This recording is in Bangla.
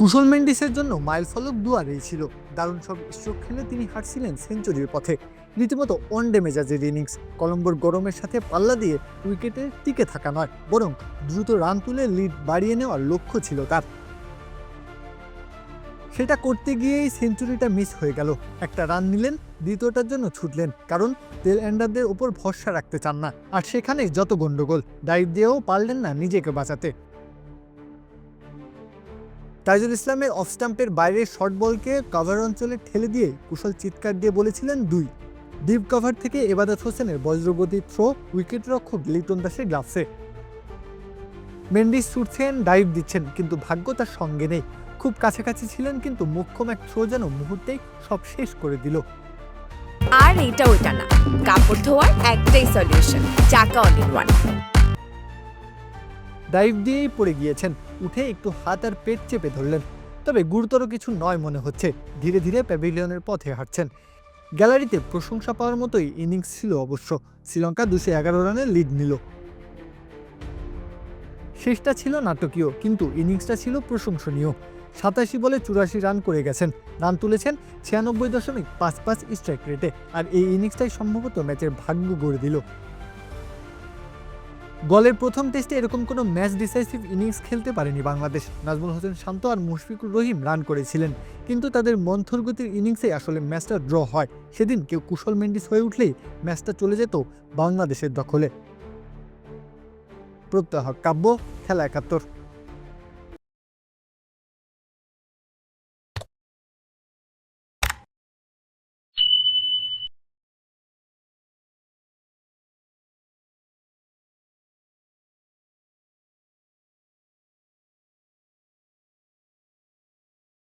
কুশল মেন্ডিসের জন্য মাইল ফলক দুয়ারেই ছিল। দারুণ সব স্ট্রোক খেলে তিনি হাঁটছিলেন সেঞ্চুরির পথে। রীতিমতো ওয়ানডে মেজাজের ইনিংস কলম্বোর গরমের সাথে পাল্লা দিয়ে উইকেটে টিকে থাকা নয়, বরং দ্রুত রান তুলে লিড বাড়িয়ে নেওয়ার লক্ষ্য ছিল তার। সেটা করতে গিয়েই সেঞ্চুরিটা মিস হয়ে গেল। একটা রান নিলেন, দ্বিতীয়টার জন্য ছুটলেন, কারণ তেল এন্ডারদের উপর ভরসা রাখতে চান না। আর সেখানে যত গন্ডগোল ডাইভ দিয়েও পারলেন না নিজেকে বাঁচাতে। তাইজুল ইসলামের অফ স্টাম্পের বাইরে শর্ট বলকে কভার অঞ্চলে ঠেলে দিয়ে কুশল চিৎকার দিয়ে বলেছিলেন দুই। ডিপ কভার থেকে এবাদত হোসেনের বজ্রগতি থ্রো উইকেট রক্ষক লিটন দাসের গ্লাভসে মেন্ডিস ছুটছেন ডাইভ দিচ্ছেন, কিন্তু ভাগ্য তার সঙ্গে নেই। খুব কাছাকাছি ছিলেন, কিন্তু মুখ্যম এক থ্রো যেন মুহূর্তেই সব শেষ করে দিল। আর এটা ওইটা না। কাপড় ধোয়ার একটাই সলিউশন চাকা অল ওয়ান ডাইভ দিয়েই পড়ে গিয়েছেন। উঠে একটু হাত আর পেট চেপে ধরলেন। তবে গুরুতর কিছু নয় মনে হচ্ছে। ধীরে ধীরে প্যাভিলিয়নের পথে হাঁটছেন। গ্যালারিতে প্রশংসা পাওয়ার মতোই ইনিংস ছিল অবশ্য। শ্রীলঙ্কা দুশো এগারো রানে লিড নিল। শেষটা ছিল নাটকীয়, কিন্তু ইনিংসটা ছিল প্রশংসনীয়। সাতাশি বলে চুরাশি রান করে গেছেন। রান তুলেছেন ছিয়ানব্বই দশমিক পাঁচ পাঁচ স্ট্রাইক রেটে। আর এই ইনিংসটাই সম্ভবত ম্যাচের ভাগ্য গড়ে দিল। গলের প্রথম টেস্টে এরকম কোনো ম্যাচ ডিসাইসিভ ইনিংস খেলতে পারেনি বাংলাদেশ। নাজমুল হোসেন শান্ত আর মুশফিকুর রহিম রান করেছিলেন। কিন্তু তাদের মন্থর গতির ইনিংসে আসলে ম্যাচটা ড্র হয়। সেদিন কেউ কুশল মেন্ডিস হয়ে উঠলেই ম্যাচটা চলে যেত বাংলাদেশের দখলে। প্রত্যাহ কাব্য, খেলা একাত্তর।